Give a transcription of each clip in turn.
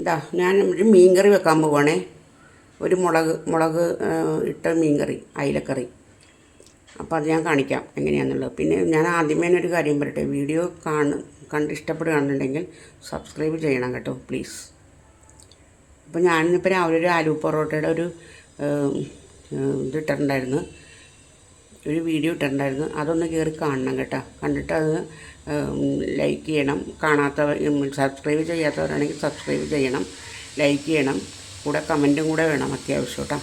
ഇതാ ഞാൻ ഒരു മീൻകറി വെക്കാൻ പോവാണേ. ഒരു മുളക് മുളക് ഇട്ട മീൻകറി അയിലക്കറി. അപ്പോൾ അത് ഞാൻ കാണിക്കാം എങ്ങനെയാണെന്നുള്ളത് പിന്നെ ഞാൻ ആദ്യമേ ഒരു കാര്യം പറയട്ടെ. വീഡിയോ കാണ കണ്ട് ഇഷ്ടപ്പെടുകയാണെന്നുണ്ടെങ്കിൽ സബ്സ്ക്രൈബ് ചെയ്യണം കേട്ടോ പ്ലീസ്. അപ്പോൾ ഞാനിന്നിപ്പോൾ രാവിലെ ഒരു ആലു പൊറോട്ടയുടെ ഒരു ഏം, ഏം, ഇത് ഇട്ടിട്ടുണ്ടായിരുന്നു. ഒരു വീഡിയോ ഇട്ടിട്ടുണ്ടായിരുന്നു. അതൊന്ന് കയറി കാണണം കേട്ടോ. കണ്ടിട്ട് അത് ലൈക്ക് ചെയ്യണം. കാണാത്ത സബ്സ്ക്രൈബ് ചെയ്യാത്തവരാണെങ്കിൽ സബ്സ്ക്രൈബ് ചെയ്യണം ലൈക്ക് ചെയ്യണം. കൂടെ കമന്റും കൂടെ വേണം അത്യാവശ്യം കേട്ടോ.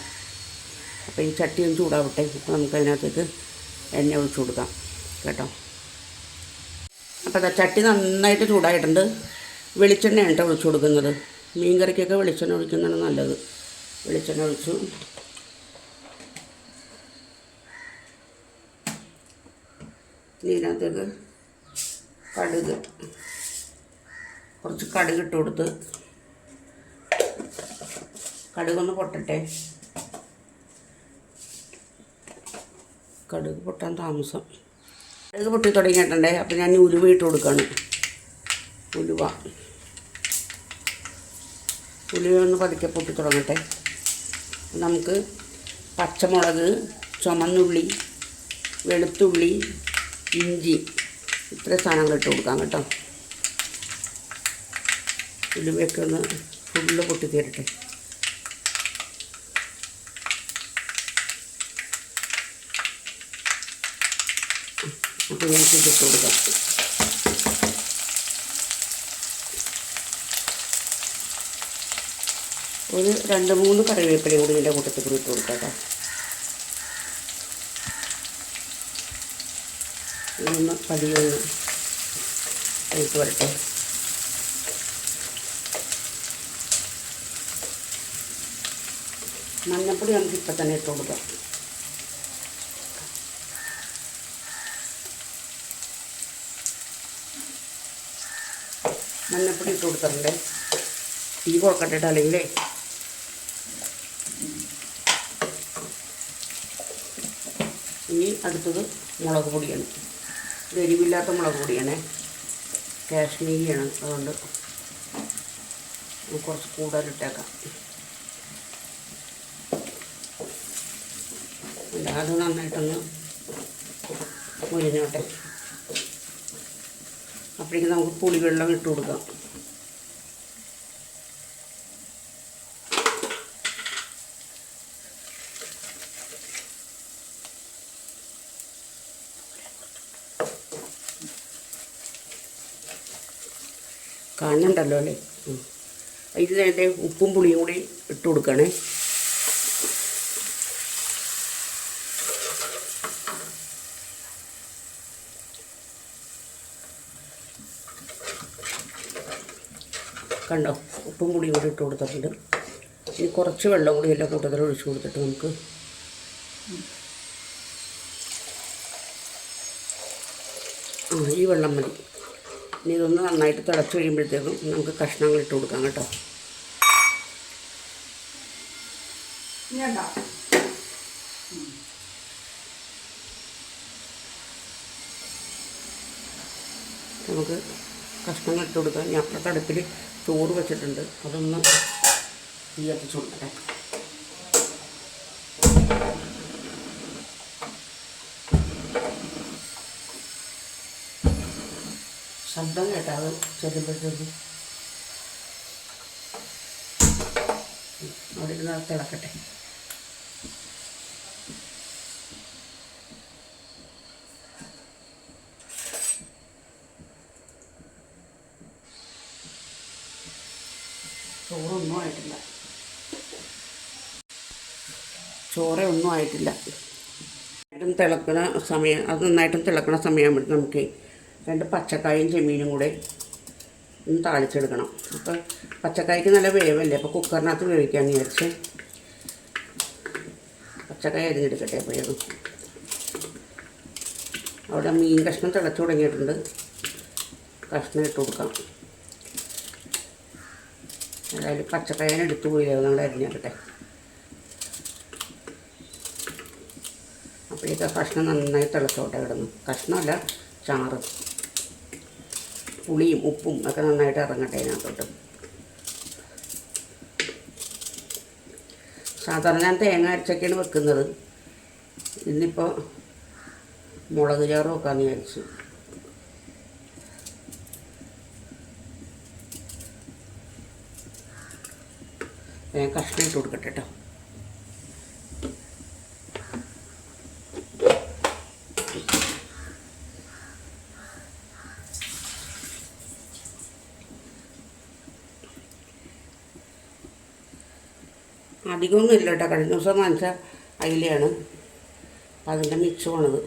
അപ്പോൾ ഈ ചട്ടി ഒന്ന് ചൂടാവട്ടെ. അപ്പോൾ നമുക്കതിനകത്തേക്ക് എണ്ണ ഒഴിച്ചു കൊടുക്കാം കേട്ടോ. അപ്പോൾ അതാ ചട്ടി നന്നായിട്ട് ചൂടായിട്ടുണ്ട്. വെളിച്ചെണ്ണയാണ് കേട്ടോ ഒഴിച്ചു കൊടുക്കുന്നത്. മീൻ കറിക്കൊക്കെ വെളിച്ചെണ്ണ ഒഴിക്കുന്നതാണ് നല്ലത്. വെളിച്ചെണ്ണ ഒഴിച്ചു. ഇതിനകത്തേക്ക് കടുക് കുറച്ച് കടുക് ഇട്ട് കൊടുത്ത് കടുകൊന്ന് പൊട്ടട്ടെ. കടുക് പൊട്ടാൻ താമസം. കടുക് പൊട്ടി തുടങ്ങിയിട്ടുണ്ടേ അപ്പം ഞാൻ ഉലുവ ഇട്ട് കൊടുക്കുകയാണ് ഉലുവ. ഉലുവ ഒന്ന് പതുക്കെ പൊട്ടി തുടങ്ങട്ടെ. നമുക്ക് പച്ചമുളക് ചുമന്നുള്ളി വെളുത്തുള്ളി ഇഞ്ചി. ഇത്ര സാധനങ്ങൾ ഇട്ട് കൊടുക്കാം കേട്ടോ. ഉലുവയൊക്കെ ഒന്ന് ഫുള്ള് പൊട്ടി തീരട്ടെ അപ്പോൾ ഞാൻ ഇതിട്ട് കൊടുക്കാം. ഒരു രണ്ട് മൂന്ന് കറിവേപ്പില കൂടി ഇതിന്റെ കൂട്ടത്തിൽ കൂടി ഇട്ട് കൊടുക്കാം കേട്ടോ. ഇതൊന്ന് പതിയെ ഇട്ട് വരട്ടെ മഞ്ഞപ്പൊടി നമുക്ക് ഇപ്പം തന്നെ ഇട്ട് കൊടുക്കാം. മഞ്ഞപ്പൊടി ഇട്ട് കൊടുത്തിട്ടുണ്ട്. തീ കുറക്കട്ടെ അല്ലെങ്കിലേ ഇനി അടുത്തത് മുളക് പൊടിയാണ്. ഇത് എരിവില്ലാത്ത മുളക് പൊടിയാണ്. കാശ്മീരിയാണ്. അതുകൊണ്ട് കുറച്ച് കൂടുതലിട്ടേക്കാം അത് നന്നായിട്ടൊന്ന് മുരിഞ്ഞോട്ടെ അപ്പോഴേക്കും നമുക്ക് പുളിവെള്ളം ഇട്ട് കൊടുക്കാം. കാണുന്നുണ്ടല്ലോ അല്ലേ. ഇത് നേരത്തെ ഉപ്പും പുളിയും കൂടി ഇട്ട് കൊടുക്കണേ കണ്ടോ? ഉപ്പും പുളിയും കൂടി ഇട്ട് കൊടുത്തിട്ടുണ്ട്. ഇനി കുറച്ച് വെള്ളം കൂടി എല്ലാ കൂട്ടത്തിൽ ഒഴിച്ച് കൊടുത്തിട്ട് നമുക്ക് ഈ വെള്ളം മതി. ഇനി ഇതൊന്ന് നന്നായിട്ട് തിളച്ച് കഴിയുമ്പോഴത്തേക്കും നമുക്ക് കഷ്ണങ്ങൾ ഇട്ട് കൊടുക്കാം കേട്ടോ. നമുക്ക് കഷ്ണങ്ങൾ ഇട്ട് കൊടുക്കാം. ഞാൻ അപ്പുറത്തെ അടുപ്പിൽ ചോറ് വെച്ചിട്ടുണ്ട്. അതൊന്ന് തീ കത്തിച്ച് കൊടുക്കട്ടെ. ശബ്ദം കേട്ടോ അത് ചെല്ലുമ്പോഴത്തേക്കും. അവിടെ തിളക്കട്ടെ ചോറൊന്നും ആയിട്ടില്ല. ചോറ ഒന്നും ആയിട്ടില്ല. നന്നായിട്ടും തിളക്കണ സമയം അത് നന്നായിട്ടും തിളക്കണ സമയമാകുമ്പോൾ നമുക്ക് രണ്ട് പച്ചക്കായും ചെമ്മീനും കൂടെ ഒന്ന് താളിച്ചെടുക്കണം. അപ്പോൾ പച്ചക്കായ്ക്ക് നല്ല വേവല്ലേ? അപ്പോൾ കുക്കറിനകത്ത് വേവിക്കാമെന്ന് വിചാരിച്ച് പച്ചക്കായ അരിഞ്ഞെടുക്കട്ടെ അപ്പോഴേക്കും അവിടെ മീൻ കഷ്ണം തിളച്ച് തുടങ്ങിയിട്ടുണ്ട്. കഷ്ണം ഇട്ട് കൊടുക്കാം അതായത് പച്ചക്കായനെ എടുത്തു പോയി. നമ്മൾ അരിഞ്ഞെടുക്കട്ടെ. അപ്പോഴേക്ക് കഷ്ണം നന്നായി തിളച്ചോട്ടെ കിടന്നു. കഷ്ണമല്ല ചാറ്. പുളിയും ഉപ്പും ഒക്കെ നന്നായിട്ട് ഇറങ്ങട്ടെ അതിനകത്തോട്ട് സാധാരണ ഞാൻ തേങ്ങ അരച്ചൊക്കെയാണ് വെക്കുന്നത്. ഇന്നിപ്പോൾ മുളക് ചാറ് വെക്കാമെന്ന് വിചാരിച്ചു. ഞാൻ കഷ്ണം ഇട്ട് കൊടുക്കട്ടെ കേട്ടോ അധികമൊന്നും ഇല്ല കേട്ടോ കഴിഞ്ഞ ദിവസം വാങ്ങിച്ച അയിലയാണ്. അപ്പം അതിന്റെ മിച്ചമാണിത്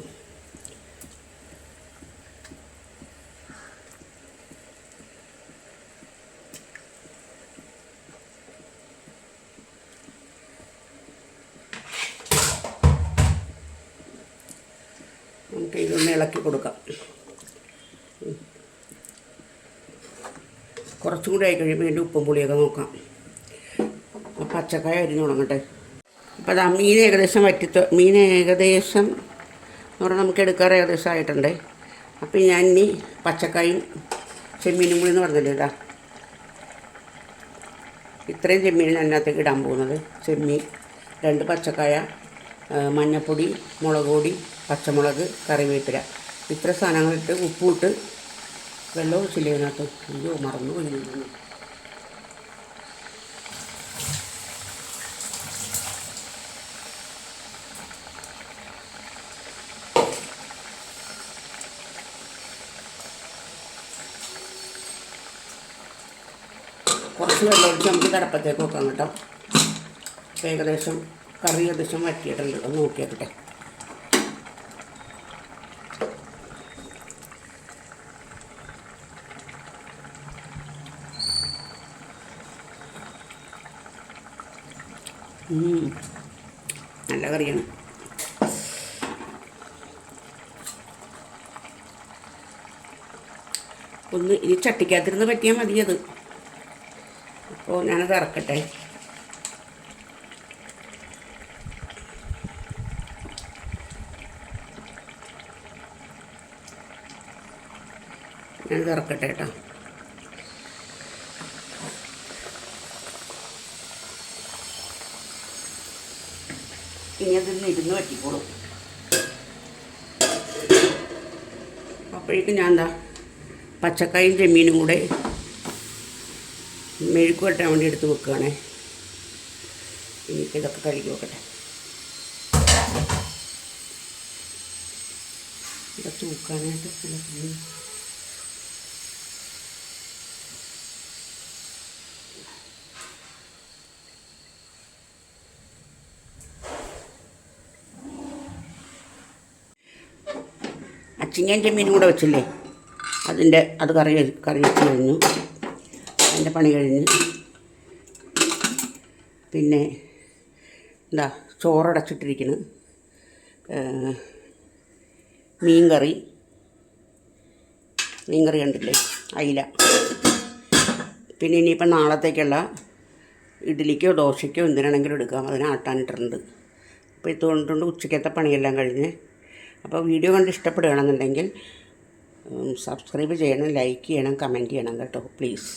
നമുക്ക് ഇതൊന്ന് ഇളക്കി കൊടുക്കാം. കുറച്ചും കൂടി ആയി കഴിയുമ്പോൾ ഇതിന്റെ ഉപ്പും പുളിയൊക്കെ നോക്കാം. പച്ചക്കായ അരിഞ്ഞു തുടങ്ങട്ടെ. അപ്പോൾ അതാ മീൻ ഏകദേശം വറ്റിത്തോ മീൻ ഏകദേശം എന്ന് പറഞ്ഞാൽ നമുക്ക് എടുക്കാറ് ഏകദേശം ആയിട്ടുണ്ട്. അപ്പോൾ ഞാൻ ഇനി പച്ചക്കായും ചെമ്മീനും കൂടി എന്ന് പറഞ്ഞില്ലേ ഇതാ ഇത്രയും ചെമ്മീൻ ഞാൻ അതിനകത്തേക്ക് ഇടാൻ പോകുന്നത്. ചെമ്മീൻ രണ്ട് പച്ചക്കായ മഞ്ഞപ്പൊടി മുളക് പൊടി പച്ചമുളക് കറിവേപ്പില. ഇത്ര സാധനങ്ങളിട്ട് ഉപ്പുമിട്ട് വെള്ളം ഒഴിച്ചില്ലേ അതിനകത്ത് അയ്യോ മറന്നു പോയി കുറച്ച് വെള്ളം ഒഴിച്ച് നമുക്ക് കടപ്പത്തേക്ക് വെക്കാം കേട്ടോ. ഏകദേശം കറി ഏകദേശം വറ്റിയിട്ടുണ്ട്. ഒന്ന് നോക്കിയാക്കട്ടെ. നല്ല കറിയാണ്. ഒന്ന് ഇനി ചട്ടിക്കകത്തിരുന്ന് പറ്റിയാൽ മതി അത്. അപ്പോൾ ഞാനത് ഇറക്കട്ടെ. ഞാനത് ഇറക്കട്ടെ കേട്ടോ. ഇനി അതിൽ ഇരുന്ന് പറ്റിക്കോളും അപ്പോഴേക്കും ഞാൻ എന്താ പച്ചക്കായും ചെമ്മീനും കൂടെ മെഴുക്ക് വെട്ടാൻ വേണ്ടി എടുത്ത് വെക്കുകയാണേ. ഇനിയിപ്പോൾ ഇതൊക്കെ കഴുകി വെക്കട്ടെ. ഇതൊക്കെ തൂക്കാനായിട്ട് അച്ചിങ്ങയും ചെമ്മീനും കൂടെ വെച്ചില്ലേ? അതിന്റെ അത് കറി കറി വെച്ച് കഴിഞ്ഞു. അതിന്റെ പണി കഴിഞ്ഞ്. പിന്നെ എന്താ ചോറടച്ചിട്ടിരിക്കുന്നു മീൻ കറി മീൻ കറി കണ്ടില്ലേ? അയില. പിന്നെ ഇനിയിപ്പോൾ നാളത്തേക്കുള്ള ഇഡ്ഡലിക്കോ ദോശയ്ക്കോ എന്തിനാണെങ്കിലും എടുക്കാം. അതിന് ആട്ടാനിട്ടുണ്ട് അപ്പോൾ ഇതുകൊണ്ടുകൊണ്ട് ഉച്ചക്കത്തെ പണിയെല്ലാം കഴിഞ്ഞ്. അപ്പോൾ വീഡിയോ കണ്ട് ഇഷ്ടപ്പെടുകയാണെന്നുണ്ടെങ്കിൽ സബ്സ്ക്രൈബ് ചെയ്യണം ലൈക്ക് ചെയ്യണം കമന്റ് ചെയ്യണം കേട്ടോ പ്ലീസ്.